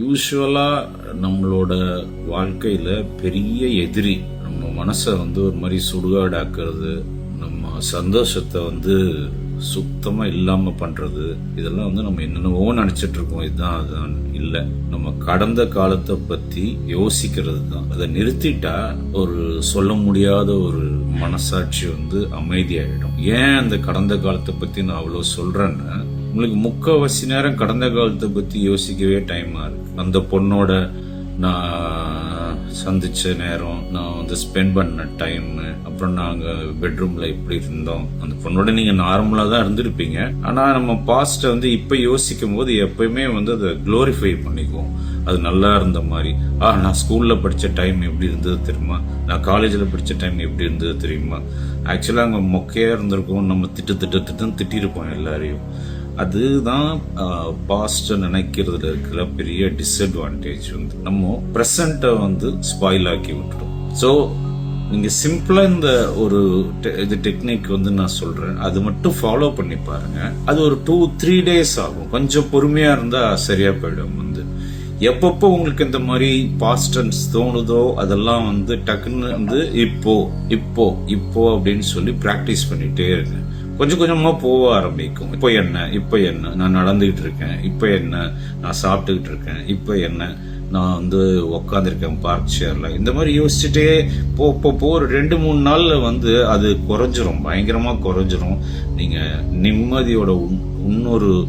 யூஸ்வலாக நம்மளோட வாழ்க்கையில் பெரிய எதிரி நம்ம மனசை வந்து ஒரு மாதிரி சுடுகாடாக்குறது நம்ம சந்தோஷத்தை வந்து சுத்தமாக இல்லாமல் பண்ணுறது இதெல்லாம் வந்து நம்ம என்னென்னவோ நினச்சிட்டு இருக்கோம் இதுதான் அதுதான் இல்லை. நம்ம கடந்த காலத்தை பற்றி யோசிக்கிறது தான் அதை நிறுத்திட்டா ஒரு சொல்ல முடியாத ஒரு மனசாட்சி வந்து அமைதியாயிடும். ஏன் அந்த கடந்த காலத்தை பற்றி நான் அவ்வளோ சொல்கிறேன்னா உங்களுக்கு முக்கால்வாசி நேரம் கடந்த காலத்தை பற்றி யோசிக்கவே டைமாக இருக்குது அந்த பொண்ணோட நான் சந்திச்ச நேரம் நான் வந்து ஸ்பெண்ட் பண்ண டைம் அப்புறம் நாங்கள் பெட்ரூம்ல இப்படி இருந்தோம். அந்த பொண்ணோட நீங்கள் நார்மலாக தான் இருந்திருப்பீங்க. ஆனால் நம்ம பாஸ்ட்டை வந்து இப்போ யோசிக்கும் போது எப்பயுமே வந்து அதை க்ளோரிஃபை பண்ணிக்குவோம். அது நல்லா இருந்த மாதிரி. ஆ நான் ஸ்கூலில் படித்த டைம் எப்படி இருந்தது தெரியுமா? நான் காலேஜில் படித்த டைம் எப்படி இருந்தது தெரியுமா? ஆக்சுவலாக அங்கே மொக்கையாக இருந்திருக்கும் நம்ம திட்டு திட்டு திட்டம் திட்டிருப்போம் எல்லாரையும். அதுதான் பாஸ்ட்டை நினைக்கிறதுல இருக்கிற பெரிய டிஸ்அட்வான்டேஜ் வந்து. நம்ம ப்ரெசண்ட்டை வந்து ஸ்பாயில் ஆக்கி விட்டுரும். ஸோ நீங்கள் சிம்பிளாக இந்த ஒரு இது டெக்னிக் வந்து நான் சொல்கிறேன் அது மட்டும் ஃபாலோ பண்ணி பாருங்கள் அது ஒரு டூ த்ரீ டேஸ் ஆகும். கொஞ்சம் பொறுமையாக இருந்தால் சரியாக போயிடும் வந்து. எப்பப்போ உங்களுக்கு இந்த மாதிரி பாஸ்டன்ஸ் தோணுதோ அதெல்லாம் வந்து டக்குன்னு வந்து இப்போ இப்போ இப்போ அப்படின்னு சொல்லி ப்ராக்டிஸ் பண்ணிகிட்டே இருங்க. கொஞ்சம் கொஞ்சமா போக ஆரம்பிக்கும். இப்போ என்ன? இப்போ என்ன? நான் நடந்துகிட்டு இருக்கேன். இப்போ என்ன? நான் சாப்பிட்டுக்கிட்டு இருக்கேன். இப்போ என்ன? நான் வந்து உக்காந்துருக்கேன் பார்க் சேர்ல இந்த மாதிரி யோசிச்சுட்டே போ போ போ. ஒரு ரெண்டு மூணு நாள்ல வந்து அது குறைஞ்சிரும். பயங்கரமா குறைஞ்சிரும். நீங்க நிம்மதியோட உன்- இன்னொரு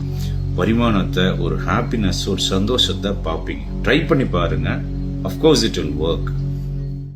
பரிமாணத்தை ஒரு ஹாப்பினஸ் ஒரு சந்தோஷத்தை பார்ப்பீங்க. ட்ரை பண்ணி பாருங்க. Of course it will work